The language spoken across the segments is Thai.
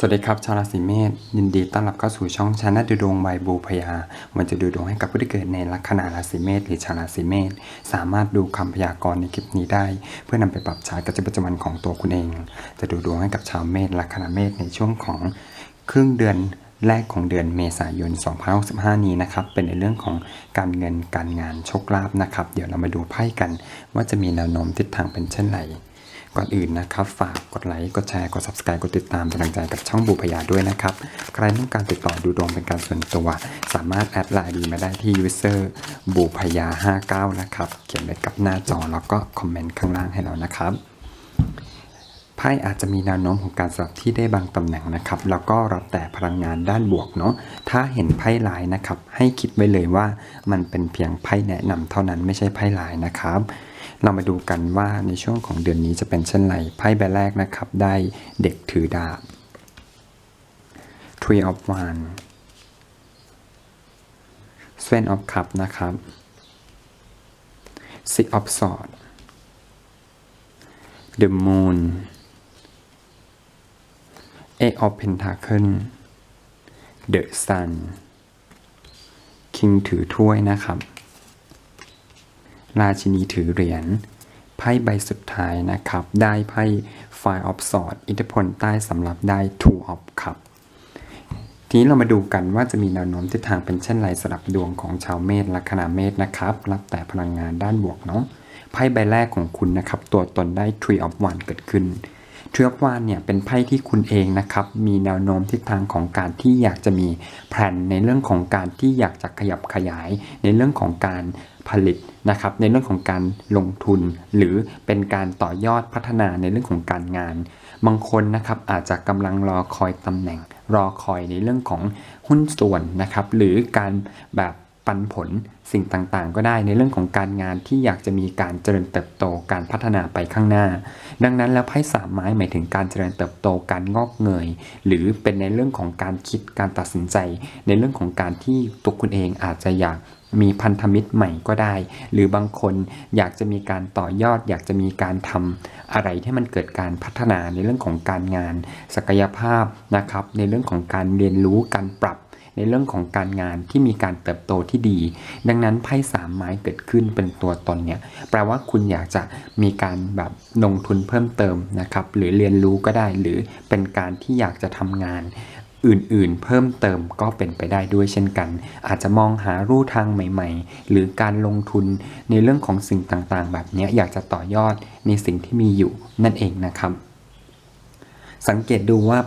สวัสดีครับชาวราศีเมษยินดีต้อนรับเข้าสู่ช่องชาแนลดูดวงใบบูพยาวันจะดูดวงให้กับผู้ที่เกิดในลัคนาราศีเมษหรือชาวราศีเมษสามารถดูคำพยากรณ์ในคลิปนี้ได้ เพื่อนำไปปรับใช้กับชีวิตประจำวันของตัวคุณเอง จะดูดวงให้กับชาวเมษลัคนาเมษในช่วงของครึ่งเดือนแรกของเดือนเมษายน 2065 นี้นะครับ เป็นในเรื่องของการเงินการงานโชคลาภนะครับ เดี๋ยวเรามาดูไพ่กัน ว่าจะมีแนวโน้มทิศทางเป็นเช่นไร ก่อนอื่นนะครับ ฝากกดไลค์กดแชร์กด subscribe กดติดตามเป็นกำลังใจกับช่องบูพยาด้วยนะครับ ใครต้องการติดต่อดูดวงเป็นการส่วนตัว สามารถแอดไลน์ดีมาได้ที่ user บูพยา59 นะครับ เขียนไว้กับหน้าจอแล้วก็คอมเมนต์ข้างล่างให้เรานะครับไพ่อาจจะมีแนวโน้มของการสลับที่ได้บางตำแหน่งนะครับ แล้วก็รับแต่พลังงานด้านบวกเนาะถ้าเห็นไพ่ลายนะครับ ให้คิดไว้เลยว่ามันเป็นเพียงไพ่แนะนำเท่านั้นไม่ใช่ไพ่ลายนะครับ เรามาดูกันว่าในช่วงของเดือนนี้จะเป็นเช่นไรไพ่ใบแรกนะครับ ได้เด็กถือดาบ Three of Wands Seven of Cups นะครับ Six of Swords The Moon Eight of Pentacle The Sun King ถือถ้วยนะครับ ราชินีถือเหรียญไพ่ใบสุดท้ายนะครับ ได้ไพ่ Five of Swords อิทธิพลใต้สำหรับได้ Two of Cups ทีนี้เรามาดูกันว่าจะมีแนวโน้มทิศทางเป็นเช่นไรสำหรับดวงของชาวเมษลัคนาเมษนะครับ รับแต่พลังงานด้านบวกเนาะไพ่ใบแรกของคุณนะครับ ตัวตนได้ Tree of Wands เกิดขึ้น Tree of Wands เนี่ยเป็นไพ่ที่คุณเองนะครับ มีแนวโน้มทิศทางของการที่อยากจะมีแผนในเรื่องของการที่อยากจะขยับขยาย ในเรื่องของการ ผลิตนะครับในเรื่องของการลงทุน หรือเป็นการต่อยอดพัฒนาในเรื่องของการงาน บางคนนะครับอาจจะกำลังรอคอยตำแหน่ง รอคอยในเรื่องของหุ้นส่วนนะครับหรือการแบบปันผลสิ่งต่างๆ ก็ได้ในเรื่องของการงานที่อยากจะมีการเจริญเติบโตการพัฒนาไปข้างหน้า ดังนั้นแล้วไพ่สามไม้หมายถึงการเจริญเติบโตการงอกเงย หรือเป็นในเรื่องของการคิดการตัดสินใจ ในเรื่องของการที่ตัวคุณเองอาจจะอยาก มีพันธมิตรใหม่ก็ได้ หรือบางคนอยากจะมีการต่อยอด อยากจะมีการทำอะไรที่มันเกิดการพัฒนาในเรื่องของการงาน ศักยภาพนะครับ ในเรื่องของการเรียนรู้การปรับในเรื่องของการงานที่มีการเติบโตที่ดี ดังนั้นไพ่สามไม้เกิดขึ้นเป็นตัวตนเนี่ยแปลว่าคุณอยากจะมีการแบบลงทุนเพิ่มเติมนะครับ หรือเรียนรู้ก็ได้ หรือเป็นการที่อยากจะทำงาน อื่นๆ เพิ่มเติมก็เป็นไปได้ด้วยเช่นกัน อาจจะมองหารูทางใหม่ๆ หรือการลงทุนในเรื่องของสิ่งต่างๆ แบบนี้อยากจะต่อยอดในสิ่งที่มีอยู่นั่นเองนะครับ สังเกตดูว่า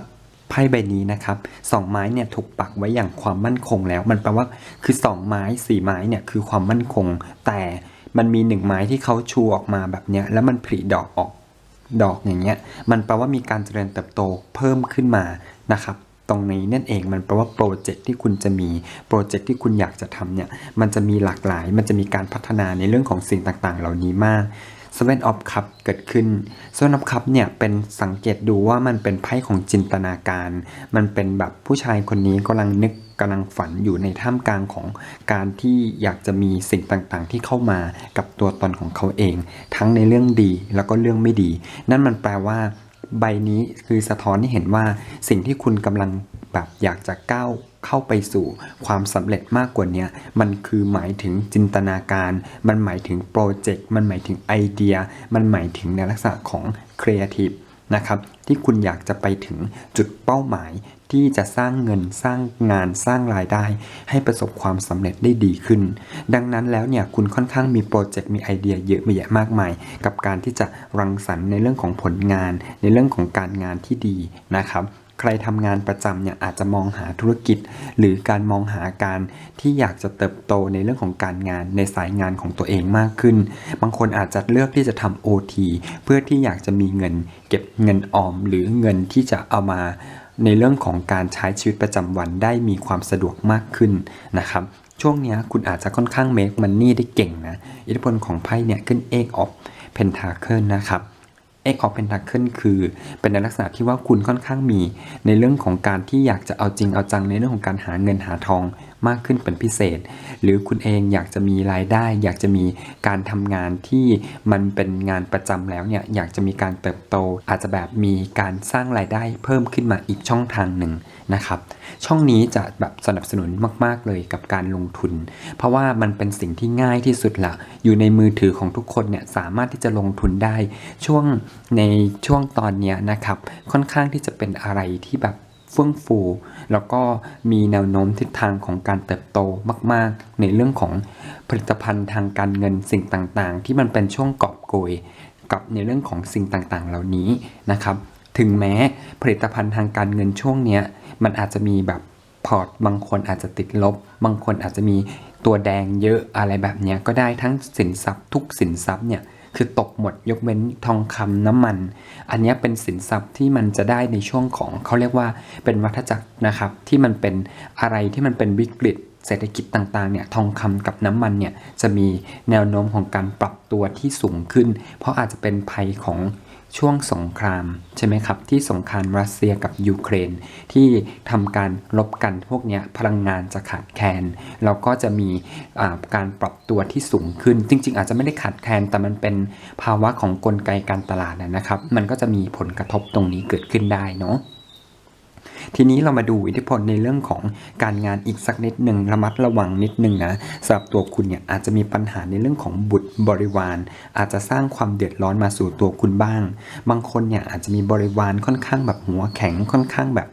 ไพ่ใบนี้นะครับสองไม้เนี่ยถูกปักไว้อย่างความมั่นคงแล้ว มันแปลว่าคือสองไม้สี่ไม้เนี่ยคือความมั่นคง แต่มันมีหนึ่งไม้ที่เขาชูออกมาแบบเนี้ยแล้วมันผลิดอกออกดอกอย่างเงี้ย มันแปลว่ามีการเจริญเติบโตเพิ่มขึ้นมานะครับ ตรงนี้นั่นเองมันแปลว่าโปรเจกต์ที่คุณจะมีโปรเจกต์ที่คุณอยากจะทำเนี่ยมันจะมีหลากหลาย มันจะมีการพัฒนาในเรื่องของสิ่งต่างๆ เหล่านี้มาก Seven of Cup เกิดขึ้น Seven of Cup เนี่ยเป็นสังเกตดูว่ามันเป็นไพ่ของจินตนาการ มันเป็นแบบผู้ชายคนนี้กำลังนึกกำลังฝันอยู่ในท่ามกลางของการที่อยากจะมีสิ่งต่างๆ ที่เข้ามากับตัวตนของเขาเอง ทั้งในเรื่องดีแล้วก็เรื่องไม่ดี นั่นมันแปลว่า ใบนี้คือสะท้อนให้เห็นว่าสิ่งที่คุณกำลังแบบอยากจะก้าวเข้าไปสู่ความสำเร็จมากกว่านี้มันคือหมายถึงจินตนาการ มันหมายถึงโปรเจกต์ มันหมายถึงไอเดีย มันหมายถึงในลักษณะของครีเอทีฟ นะครับ ที่คุณอยากจะไปถึงจุดเป้าหมายที่จะสร้างเงินสร้างงานสร้างรายได้ ให้ประสบความสำเร็จได้ดีขึ้น ดังนั้นแล้วเนี่ยคุณค่อนข้างมีโปรเจกต์มีไอเดียเยอะแยะมากมาย กับการที่จะรังสรรค์ในเรื่องของผลงาน ในเรื่องของการงานที่ดีนะครับ ใครทำงานประจำเนี่ยอาจจะมองหาธุรกิจ หรือการมองหาการที่อยากจะเติบโตในเรื่องของการงานในสายงานของตัวเองมากขึ้น บางคนอาจจะเลือกที่จะทำ OT เพื่อที่อยากจะมีเงิน เก็บเงินออม หรือเงินที่จะเอามาในเรื่องของการใช้ชีวิตประจำวันได้มีความสะดวกมากขึ้นนะครับช่วงนี้คุณอาจจะค่อนข้าง make money ได้เก่งนะ อิทธิพลของไพ่เนี่ยขึ้น Eight of Pentacle นะครับ เอ็กของเพนทักเคิลคือ เป็นในลักษณะที่ว่าคุณค่อนข้างมีในเรื่องของการที่อยากจะเอาจริงเอาจังในเรื่องของการหาเงินหาทอง มากขึ้นเป็นพิเศษ หรือคุณเองอยากจะมีรายได้ อยากจะมีการทำงานที่มันเป็นงานประจำแล้วเนี่ยอยากจะมีการเติบโต อาจจะแบบมีการสร้างรายได้เพิ่มขึ้นมาอีกช่องทางหนึ่งนะครับ ช่องนี้จะแบบสนับสนุนมาก ๆ เลยกับการลงทุน เพราะว่ามันเป็นสิ่งที่ง่ายที่สุดละอยู่ในมือถือของทุกคนเนี่ยสามารถที่จะลงทุนได้ช่วงในช่วงตอนนี้นะครับ ค่อนข้างที่จะเป็นอะไรที่แบบ เฟื่องฟู แล้วก็มีแนวโน้มทิศทางของการเติบโตมาก ๆ ในเรื่องของผลิตภัณฑ์ทางการเงินสิ่งต่างๆ ที่มันเป็นช่วงกอบโกยกับในเรื่องของสิ่งต่างๆ เหล่านี้นะครับ ถึงแม้ผลิตภัณฑ์ทางการเงินช่วงเนี้ยมันอาจจะมีแบบพอร์ตบางคนอาจจะติดลบ บางคนอาจจะมีตัวแดงเยอะอะไรแบบนี้ก็ได้ทั้งสินทรัพย์ทุกสินทรัพย์เนี่ย คือตกหมดยกเว้นทองคำน้ำมัน อันนี้เป็นสินทรัพย์ที่มันจะได้ในช่วงของเขาเรียกว่าเป็นวัฏจักรนะครับที่มันเป็นอะไรที่มันเป็นวิกฤตเศรษฐกิจต่างๆเนี่ยทองคำกับน้ำมันเนี่ยจะมีแนวโน้มของการปรับตัวที่สูงขึ้น เพราะอาจจะเป็นภัยของ ช่วงสงครามใช่ไหมครับ ที่สงครามรัสเซียกับยูเครน ที่ทำการรบกันพวกนี้พลังงานจะขาดแคลนแล้วก็จะมีการปรับตัวที่สูงขึ้น จริง ๆ อาจจะไม่ได้ขาดแคลนแต่มันเป็นภาวะของกลไกการตลาดนะครับ มันก็จะมีผลกระทบตรงนี้เกิดขึ้นได้เนาะ ทีนี้เรามาดูอิทธิพลในเรื่องของการงานอีกสักนิดหนึ่งระมัดระวังนิดหนึ่งนะสำหรับตัวคุณเนี่ยอาจจะมีปัญหาในเรื่องของบุตรบริวาร อาจจะสร้างความเดือดร้อนมาสู่ตัวคุณบ้าง บางคนเนี่ยอาจจะมีบริวารค่อนข้างแบบหัวแข็งค่อนข้างแบบ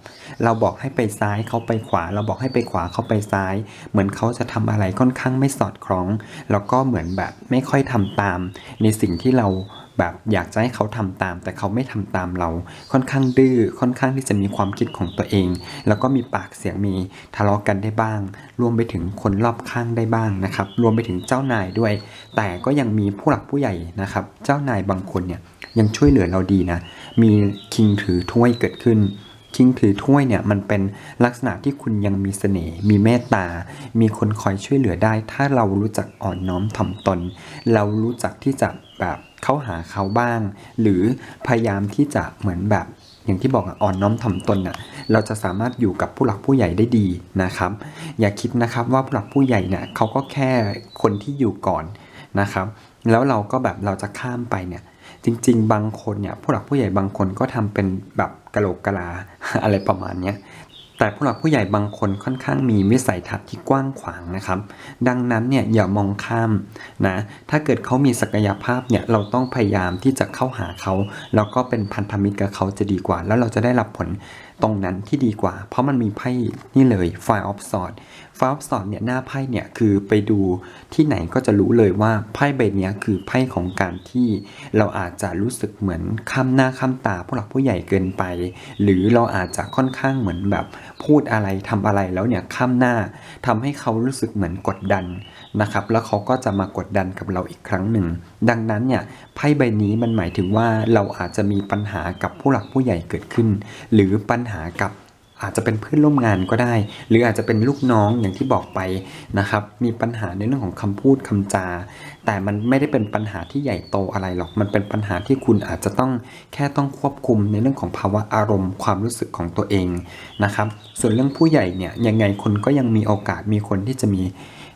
เราบอกให้ไปซ้ายเขาไปขวา เราบอกให้ไปขวาเขาไปซ้าย เหมือนเขาจะทำอะไรค่อนข้างไม่สอดคล้อง แล้วก็เหมือนแบบไม่ค่อยทำตาม ในสิ่งที่เรา แบบอยากจะให้เขาทำตาม แต่เขาไม่ทำตามเรา ค่อนข้างดื้อค่อนข้างที่จะมีความคิดของตัวเอง แล้วก็มีปากเสียงมีทะเลาะกันได้บ้าง รวมไปถึงคนรอบข้างได้บ้างนะครับ รวมไปถึงเจ้านายด้วย แต่ก็ยังมีผู้หลักผู้ใหญ่นะครับ เจ้านายบางคนเนี่ยยังช่วยเหลือเราดีนะ มีคิงถือถ้วยเกิดขึ้นคิงถือถ้วยเนี่ยมันเป็นลักษณะที่คุณยังมีเสน่ห์มีเมตตา มีคนคอยช่วยเหลือได้ ถ้าเรารู้จักอ่อนน้อมถ่อมตน เรารู้จักที่จะแบบ เข้าหาเขาบ้าง หรือพยายามที่จะเหมือนแบบอย่างที่บอกอ่อนน้อมถ่อมตนอะเราจะสามารถอยู่กับผู้หลักผู้ใหญ่ได้ดีนะครับ อย่าคิดนะครับว่าผู้หลักผู้ใหญ่เนี่ยเขาก็แค่คนที่อยู่ก่อนนะครับ แล้วเราก็แบบเราจะข้ามไปเนี่ยจริง ๆ บางคนเนี่ยผู้หลักผู้ใหญ่บางคนก็ทำเป็นแบบกะโหลกกะลาอะไรประมาณเนี้ย แต่ผู้หลักผู้ใหญ่บางคนค่อนข้างมีวิสัยทัศน์ที่กว้างขวางนะครับ ดังนั้นเนี่ยอย่ามองข้ามนะ ถ้าเกิดเขามีศักยภาพเนี่ยเราต้องพยายามที่จะเข้าหาเขา แล้วก็เป็นพันธมิตรกับเขาจะดีกว่า แล้วเราจะได้รับผลตรงนั้นที่ดีกว่า เพราะมันมีไพ่นี่เลย Five of Swords Five of Swords เนี่ยหน้าไพ่เนี่ยคือไปดูที่ไหนก็จะรู้เลยว่าไพ่ใบนี้คือไพ่ของการที่เราอาจจะรู้สึกเหมือนข้ามหน้าข้ามตาผู้หลักผู้ใหญ่เกินไป หรือเราอาจจะค่อนข้างเหมือนแบบพูดอะไรทำอะไรแล้วเนี่ยข้ามหน้าทำให้เขารู้สึกเหมือนกดดันนะครับแล้วเขาก็จะมากดดันกับเราอีกครั้งหนึ่ง ดังนั้นเนี่ยไพ่ใบนี้มันหมายถึงว่าเราอาจจะมีปัญหากับผู้หลักผู้ใหญ่เกิดขึ้น หรือปัญหากับ อาจจะเป็นเพื่อนร่วมงานก็ได้ หรืออาจจะเป็นลูกน้องอย่างที่บอกไปนะครับ มีปัญหาในเรื่องของคำพูดคำจา แต่มันไม่ได้เป็นปัญหาที่ใหญ่โตอะไรหรอก มันเป็นปัญหาที่คุณอาจจะต้องแค่ต้องควบคุมในเรื่องของภาวะอารมณ์ ความรู้สึกของตัวเองนะครับ ส่วนเรื่องผู้ใหญ่เนี่ยยังไงคนก็ยังมีโอกาสมีคนที่จะมี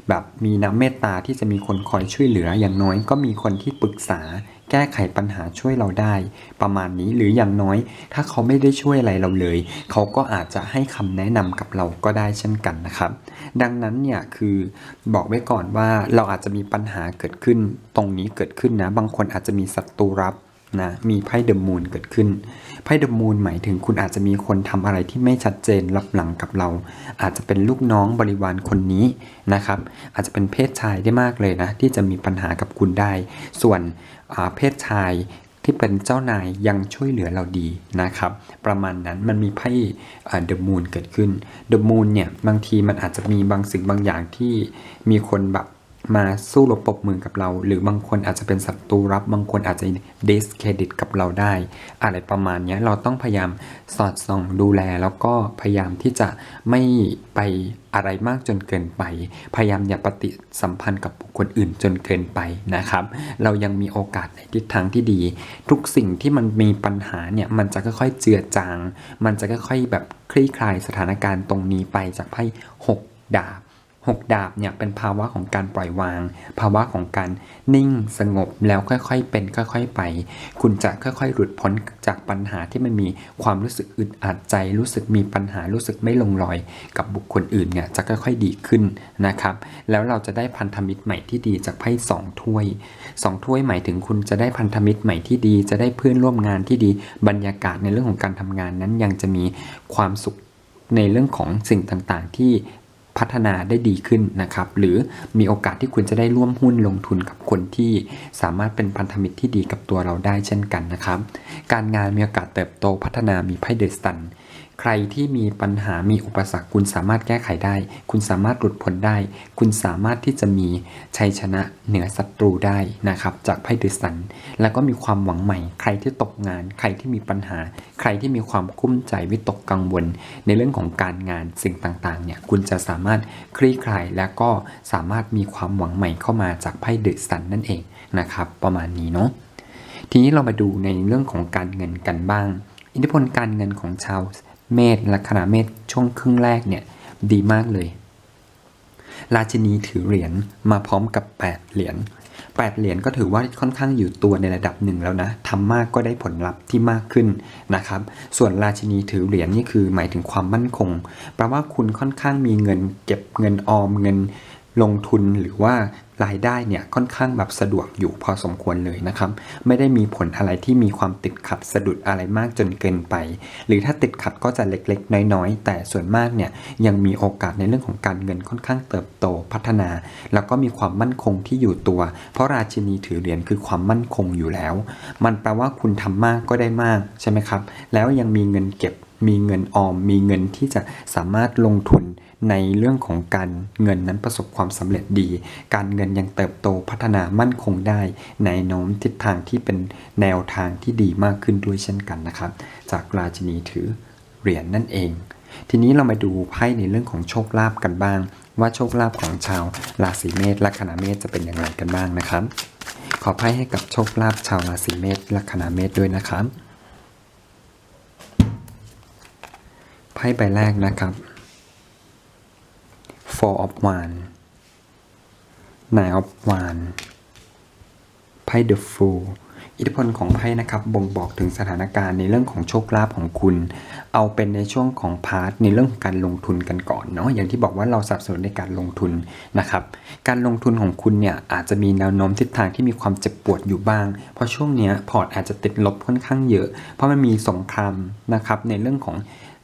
แบบมีน้ำเมตตาที่จะมีคนคอยช่วยเหลืออย่างน้อยก็มีคนที่ปรึกษา แก้ไขปัญหาช่วยเราได้ ประมาณนี้หรืออย่างน้อย ถ้าเขาไม่ได้ช่วยอะไรเราเลย เขาก็อาจจะให้คำแนะนำกับเราก็ได้เช่นกันนะครับ ดังนั้นเนี่ยคือบอกไว้ก่อนว่าเราอาจจะมีปัญหาเกิดขึ้น ตรงนี้เกิดขึ้นนะ บางคนอาจจะมีศัตรูรับ นะมีไพ่เดอะมูนเกิดขึ้นไพ่เดอะมูนหมายถึงคุณอาจจะมีคนทำอะไรที่ไม่ชัดเจนรับหลังกับเรา อาจจะเป็นลูกน้องบริวารคนนี้นะครับ อาจจะเป็นเพศชายได้มากเลยนะ ที่จะมีปัญหากับคุณได้ ส่วนเพศชายที่เป็นเจ้านายยังช่วยเหลือเราดีนะครับ ประมาณนั้นมันมีไพ่เดอะมูนเกิดขึ้นเดอะมูนเนี่ยบางทีมันอาจจะมีบางสิ่งบางอย่างที่มีคนแบบ มาสู้รบปบมือกับเรา หรือบางคนอาจจะเป็นศัตรูรับบางคนอาจจะ discredit กับเราได้ อะไรประมาณเนี้ยเราต้องพยายามสอดส่องดูแล แล้วก็พยายามที่จะไม่ไปอะไรมากจนเกินไป พยายามอย่าปฏิสัมพันธ์กับบุคคลอื่นจนเกินไปนะครับ เรายังมีโอกาสในทิศทางที่ดี ทุกสิ่งที่มันมีปัญหาเนี่ยมันจะค่อยๆเจือจาง มันจะค่อยๆแบบคลี่คลายสถานการณ์ตรงนี้ไปจากไพ่หกดาบ หกดาบเนี่ยเป็นภาวะของการปล่อยวาง ภาวะของการนิ่งสงบแล้วค่อยๆ เป็นค่อยๆ ไป คุณจะค่อยๆ หลุดพ้นจากปัญหาที่มันมีความรู้สึกอึดอัดใจ รู้สึกมีปัญหารู้สึกไม่ลงรอย กับบุคคลอื่นเนี่ยจะค่อยๆ ดีขึ้นนะครับ แล้วเราจะได้พันธมิตรใหม่ที่ดีจากไพ่สองถ้วยสองถ้วยหมายถึงคุณจะได้พันธมิตรใหม่ที่ดี จะได้เพื่อนร่วมงานที่ดีบรรยากาศในเรื่องของการทำงานนั้นยังจะมีความสุขในเรื่องของสิ่งต่างๆ ที่ พัฒนาได้ดีขึ้นนะครับ หรือมีโอกาสที่คุณจะได้ร่วมหุ้นลงทุนกับคนที่สามารถเป็นพันธมิตรที่ดีกับตัวเราได้เช่นกันนะครับ การงานมีโอกาสเติบโตพัฒนามีไพ่เดสตัน ใครที่มีปัญหามีอุปสรรคคุณสามารถแก้ไขได้ คุณสามารถหลุดพ้นได้ คุณสามารถที่จะมีชัยชนะเหนือศัตรูได้นะครับจากไพ่เดสัน แล้วก็มีความหวังใหม่ ใครที่ตกงาน ใครที่มีปัญหา ใครที่มีความกุ้มใจวิตกกังวล ในเรื่องของการงานสิ่งต่างๆเนี่ยคุณจะสามารถคลี่คลายและก็สามารถมีความหวังใหม่เข้ามาจากไพ่เดสันนั่นเองนะครับประมาณนี้เนาะทีนี้เรามาดูในเรื่องของการเงินกันบ้าง อิทธิพลการเงินของชาว เมษลัคนาเมษช่วงครึ่งแรกเนี่ยดีมากเลย ราชินีถือเหรียญมาพร้อมกับ 8 เหรียญ8เหรียญก็ถือว่าค่อนข้างอยู่ตัวในระดับหนึ่งแล้วนะทำมากก็ได้ผลลัพธ์ที่มากขึ้นนะครับ ส่วนราชินีถือเหรียญนี่คือหมายถึงความมั่นคง แปลว่าคุณค่อนข้างมีเงิน เก็บเงินออมเงิน ลงทุนหรือว่ารายได้เนี่ยค่อนข้างแบบสะดวกอยู่พอสมควรเลยนะครับ ไม่ได้มีผลอะไรที่มีความติดขัดสะดุดอะไรมากจนเกินไป หรือถ้าติดขัดก็จะเล็กๆ น้อยๆ แต่ส่วนมากเนี่ยยังมีโอกาสในเรื่องของการเงินค่อนข้างเติบโตพัฒนา แล้วก็มีความมั่นคงที่อยู่ตัว เพราะราชินีถือเหรียญคือความมั่นคงอยู่แล้ว มันแปลว่าคุณทำมากก็ได้มากใช่ไหมครับ แล้วยังมีเงินเก็บ มีเงินออม มีเงินที่จะสามารถลงทุนในเรื่องของการเงินนั้นประสบความสำเร็จดี การเงินยังเติบโตพัฒนามั่นคงได้ ในโน้มทิศทางที่เป็นแนวทางที่ดีมากขึ้นด้วยเช่นกันนะครับ จากราชินีถือเหรียญนนั่นเอง ทีนี้เรามาดูไพ่ในเรื่องของโชคลาภกันบ้าง ว่าโชคลาภของชาวราศีเมษลัคนาเมษจะเป็นอย่างไรกันบ้างนะครับ ขอไพ่ให้กับโชคลาภชาวราศีเมษลัคนาเมษด้วยนะครับ ไพ่ใบแรกนะครับ Four of Wands Nine of Wands ไพ่ The Fool อิทธิพลของไพ่นะครับบ่งบอกถึงสถานการณ์ในเรื่องของโชคลาภของคุณ เอาเป็นในช่วงของพาร์ทในเรื่องของการลงทุนกันก่อนเนาะอย่างที่บอกว่าเราสับสนุนในการลงทุนนะครับ การลงทุนของคุณเนี่ยอาจจะมีแนวโน้มทิศทางที่มีความเจ็บปวดอยู่บ้าง เพราะช่วงเนี้ยพอร์ตอาจจะติดลบค่อนข้างเยอะ เพราะมันมีสงครามนะครับในเรื่องของ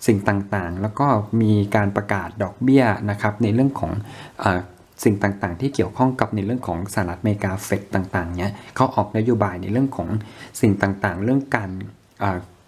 สิ่งต่างๆ แล้วก็มีการประกาศดอกเบี้ยนะครับในเรื่องของอสิ่งต่างๆ ที่เกี่ยวข้องกับในเรื่องของสหรัฐอเมริกาเฟดต่างๆเนี่ยเขาออกนโยบายในเรื่องของสิ่งต่างๆ เรื่องการอ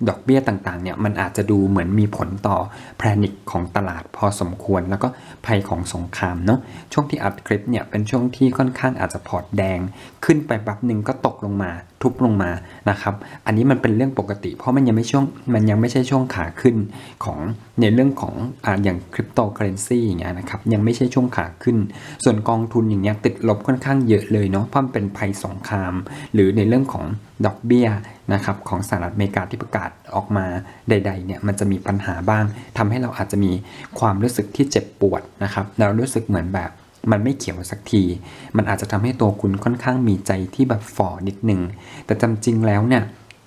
ดอกเบี้ยต่างๆเนี่ยมันอาจจะดูเหมือนมีผลต่อแพนิคของตลาดพอสมควร แล้วก็ภัยของสงครามเนาะช่วงที่อัดคลิปเนี่ยเป็นช่วงที่ค่อนข้างอาจจะพอร์ตแดง ขึ้นไปแป๊บหนึ่งก็ตกลงมา ทุบลงมานะครับ อันนี้มันเป็นเรื่องปกติ เพราะมันยังไม่ช่วงมันยังไม่ใช่ช่วงขาขึ้นของในเรื่องของออย่างคริปโตเคอเรนซีอย่างเงี้ยนะครับยังไม่ใช่ช่วงขาขึ้น ส่วนกองทุนอย่างเงี้ยติดลบค่อนข้างเยอะเลยเนาะเพราะมันเป็นภัยสงคราม หรือในเรื่องของดอกเบี้ยนะครับของสหรัฐอเมริกาที่ประกาศออกมาใดๆเนี่ยมันจะมีปัญหาบ้างทำให้เราอาจจะมีความรู้สึกที่เจ็บปวดนะครับแล้วรู้สึกเหมือนแบบ มันไม่เขียวสักที มันอาจจะทำให้ตัวคุณค่อนข้างมีใจที่แบบฝ่อนิดนึงแต่จำจริงแล้วเนี่ย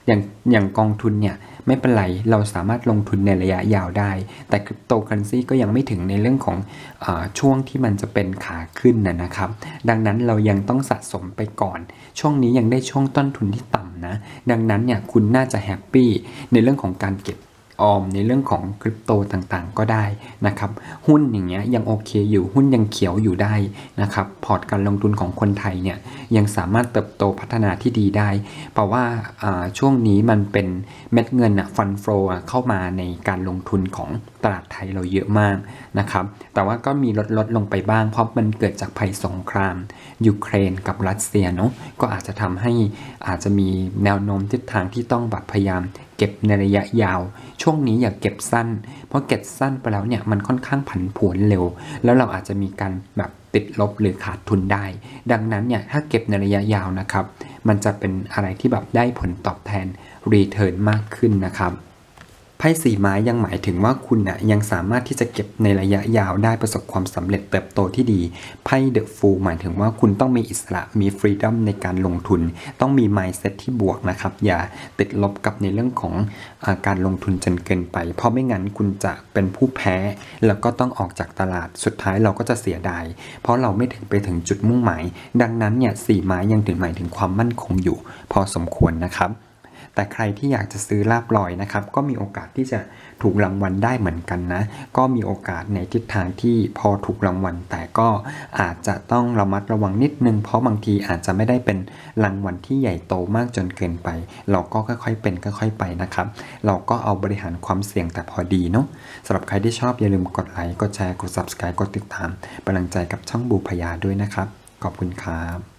อย่างอย่างกองทุนเนี่ยไม่เป็นไร เราสามารถลงทุนในระยะยาวได้ แต่คริปโตเคอเรนซีก็ยังไม่ถึงในเรื่องของอช่วงที่มันจะเป็นขาขึ้นนะนะครับ ดังนั้นเรายังต้องสะสมไปก่อน ช่วงนี้ยังได้ช่วงต้นทุนที่ต่ำนะ ดังนั้นเนี่ยคุณน่าจะแฮปปี้ในเรื่องของการเก็บ ออมในเรื่องของคริปโตต่างๆ ก็ได้นะครับ หุ้นอย่างเงี้ยยังโอเคอยู่หุ้นยังเขียวอยู่ได้นะครับ พอร์ตการลงทุนของคนไทยเนี่ยยังสามารถเติบโตพัฒนาที่ดีได้ เพราะว่าช่วงนี้มันเป็นเม็ดเงินอะฟันโฟอะเข้ามาในการลงทุนของตลาดไทยเราเยอะมากนะครับ แต่ว่าก็มีลดลดลงไปบ้าง เพราะมันเกิดจากภัยสงครามยูเครนกับรัสเซียเนาะก็อาจจะทำให้อาจจะมีแนวโน้มทิศทางที่ต้องแบบพยายาม ก็บในระยะยาว ช่วงนี้อย่าเก็บสั้น เพราะเก็บสั้นไปแล้วเนี่ยมันค่อนข้างผันผวนเร็ว แล้วเราอาจจะมีการแบบติดลบหรือขาดทุนได้ ดังนั้นเนี่ยถ้าเก็บในระยะยาวนะครับ มันจะเป็นอะไรที่แบบได้ผลตอบแทนรีเทิร์นมากขึ้นนะครับ พ่สี่ไม้ยังหมายถึงว่าคุณน่ะยังสามารถที่จะเก็บในระยะยาวได้ประสบความสำเร็จเติบโตที่ดี ไพ่เดอะฟูหมายถึงว่าคุณต้องมีอิสระมีฟรีดอมในการลงทุน ต้องมี mindset ที่บวกนะครับ อย่าติดลบกับในเรื่องของอาการลงทุนจนเกินไป เพราะไม่งั้นคุณจะเป็นผู้แพ้ แล้วก็ต้องออกจากตลาดสุดท้ายเราก็จะเสียดาย เพราะเราไม่ถึงไปถึงจุดมุ่งหมาย ดังนั้นเนี่ยสี่ไม้ยังถึงหมายถึงความมั่นคงอยู่ พอสมควรนะครับ แต่ใครที่อยากจะซื้อลาบลอยนะครับก็มีโอกาสที่จะถูกรางวัลได้เหมือนกันนะ ก็มีโอกาสในทิศทางที่พอถูกรางวัล แต่ก็อาจจะต้องระมัดระวังนิดนึง เพราะบางทีอาจจะไม่ได้เป็นรางวัลที่ใหญ่โตมากจนเกินไป เราก็ค่อยๆเป็นค่อยๆไปนะครับ เราก็เอาบริหารความเสี่ยงแต่พอดีเนาะสำหรับใครที่ชอบอย่าลืมกดไลค์กดแชร์กด subscribe กดติดตามเป็นกำลังใจกับช่องบูพยาด้วยนะครับ ขอบคุณครับ